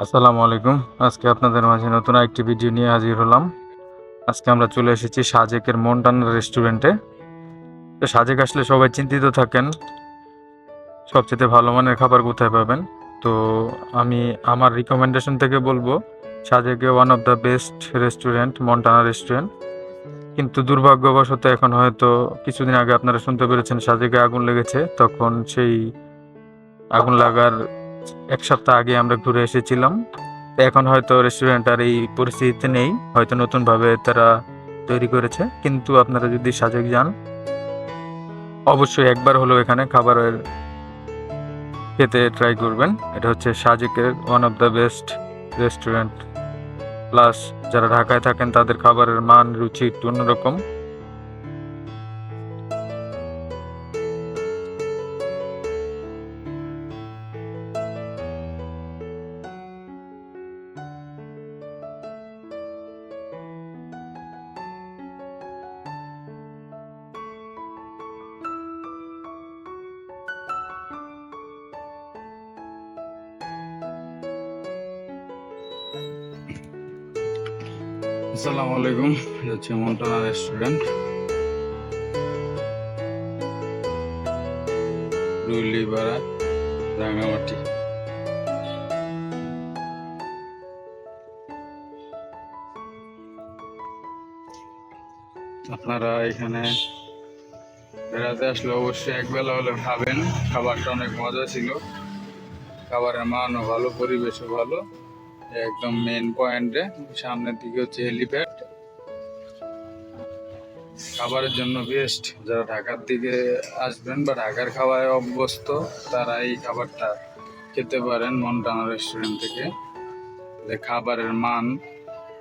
আসসালামু আলাইকুম। আজকে আপনাদের মাঝে নতুন একটি ভিডিও নিয়ে হাজির হলাম। আজকে আমরা চলে এসেছি সাজেকের মন্টানা রেস্টুরেন্টে। তো সাজেক আসলে সবাই চিন্তিত থাকেন। সবচেয়ে ভালো মানের খাবার কোথায় পাবেন? তো আমি আমার রিকমেন্ডেশন থেকে বলব, সাজেকে one of the best restaurant Montana restaurant কিন্তু দুর্ভাগ্যবশত এখন হয়তো কিছুদিন আগে আপনারা শুনতে পেরেছেন, সাজেকে আগুন লেগেছে। তখন সেই আগুন লাগার এক সপ্তাহ আগে আমরা ঘুরে এসেছিলাম। এখন হয়তো রেস্টুরেন্ট আর এই পরিস্থিতিতে নেই। হয়তো নতুনভাবে তারা তৈরি করেছে। কিন্তু আপনারা যদি সাজেক যান, অবশ্যই একবার হলেও এখানে খাবারের খেতে ট্রাই করবেন। এটা হচ্ছে সাজেকের one of the best restaurant plus যারা ঢাকায় থাকেন, তাদের খাবারের মান, রুচি একটু অন্যরকম। আসসালামু আলাইকুম। এটা হচ্ছে মন্টানা রেস্টুরেন্ট। রুইলিপাড়া রাঙামাটি। আপনারা এখানে বেড়াতে আসলে অবশ্যই একবেলা হলে খাবেন। খাবারটা অনেক মজা ছিল। খাবারের মানও ভালো, পরিবেশও ভালো। একদম মেন পয়েন্টে সামনের দিকে হচ্ছে হেলিপ্যাড খাবারের জন্য বেস্ট যারা ঢাকার দিকে আসবেন বা ঢাকার খাওয়ায় অভ্যস্ত, তারা এই খাবারটা খেতে পারেন মন্টানা রেস্টুরেন্ট থেকে। যে খাবারের মান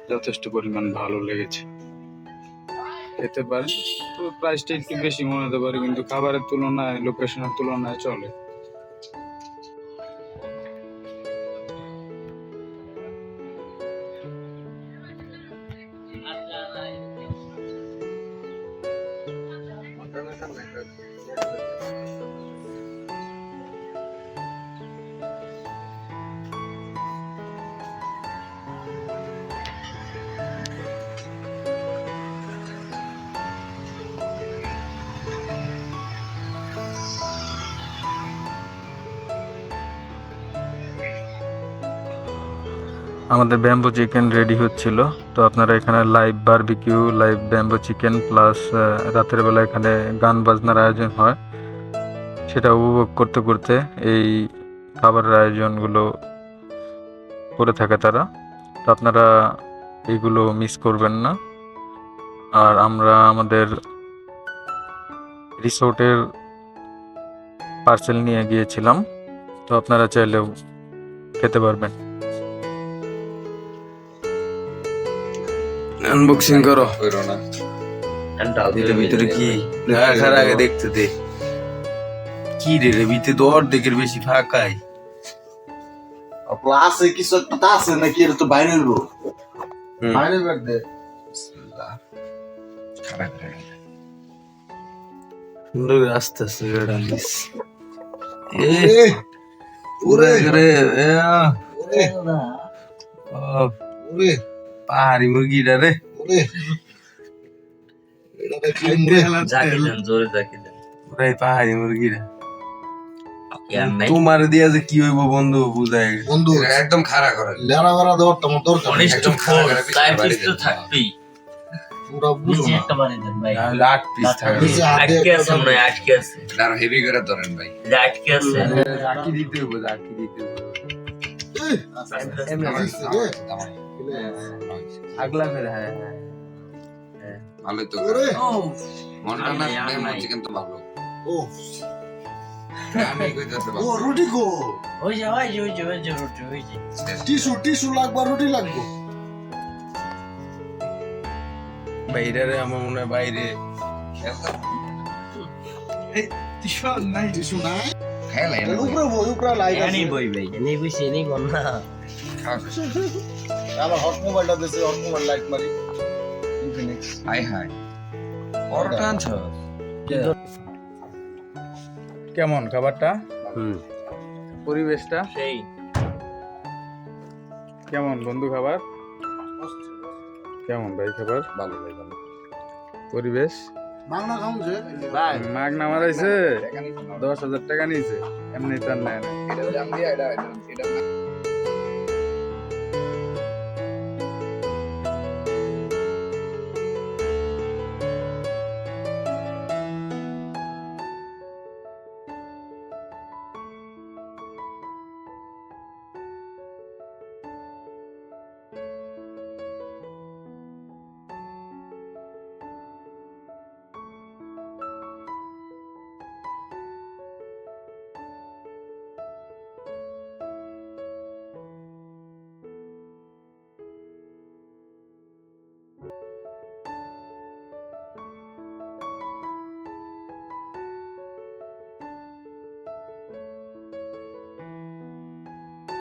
যথেষ্ট পরিমাণ ভালো লেগেছে। খেতে পারেন। তো প্রাইসটা একটু বেশি মনে হতে পারে, কিন্তু খাবারের তুলনায় লোকেশনের তুলনায় চলে। আমাদের ব্যাম্বো চিকেন রেডি হচ্ছিল। তো আপনারা এখানে live barbecue live bamboo chicken plus রাতের বেলা এখানে গান বাজনার আয়োজন হয়। সেটা উপভোগ করতে করতে এই খাবারের আয়োজনগুলো করে থাকে তারা। তো আপনারা এইগুলো মিস করবেন না। আর আমরা আমাদের রিসোর্টের পার্সেল নিয়ে গিয়েছিলাম। তো আপনারা চাইলেও খেতে পারবেন। আনবক্সিং করো। এটার ভিতরে কি? দেখার আগে দেখতে দে। কি রে রে ভিতরে তো অর্ধেকের বেশি ফাঁকাই আছে কিছু একটা আছে নাকি এটা তো বাইরে হুম। বাইরে বের দে। সুন্দর করে আস্তে আস্তে করে এ এ, আ, ওরে। ওরে। পাহাড়ি মুরগিটা রে ওরে রে জাকি দেন জোরে জাকি দেন পুরাই পাহাড়ি মুরগিটা তোমার দিয়া যে কি হইব বন্ধু বুঝাই বন্ধু একদম খাড়া করে লেরা বেড়া দেওয়ার তোমার দরকার একদম তো দেন, থাকবেই আটকে আছে হয় আটকে আছে। এটা আরও হেভি করে ধরেন ভাই যে আটকে আছে রাখি দিতে হইব রাখি দিতে হইব এই, এমনি আমার- দিছে আমার- রে। আমার- আগলা করে হ্যাঁ হ্যাঁ ভালোই তো ও মন্টানা আর নাই, আর নাই। ভালো ও ও রুটি গো! ওই যে ওই যে ওই যে ওই যে রুটি ওই যে। টিস্যু টিস্যু লাগবে রুটি লাগবে। বাইরে রে আমার মনে হয় বাইরে। টিস্যু নাই। খেলাই এর উপরে বই উপরে লাইট বই ভাই এনি বসে এনি না আমার হট মোবাইলটা দিছে হট মোবাইল লাইট মারি। ইনফিনিক্স হাই হাই পরোটা আনছ কেমন খাবারটা? হুম। পরিবেশটা? সেই। কেমন বন্ধু খাবার? কেমন ভাই খাবার? ভালো ভাই ভালো। পরিবেশ? ভাই মারাইছে। দশ হাজার টাকা নিয়েছে এমনি তার নেয় না। এটা এটা এটা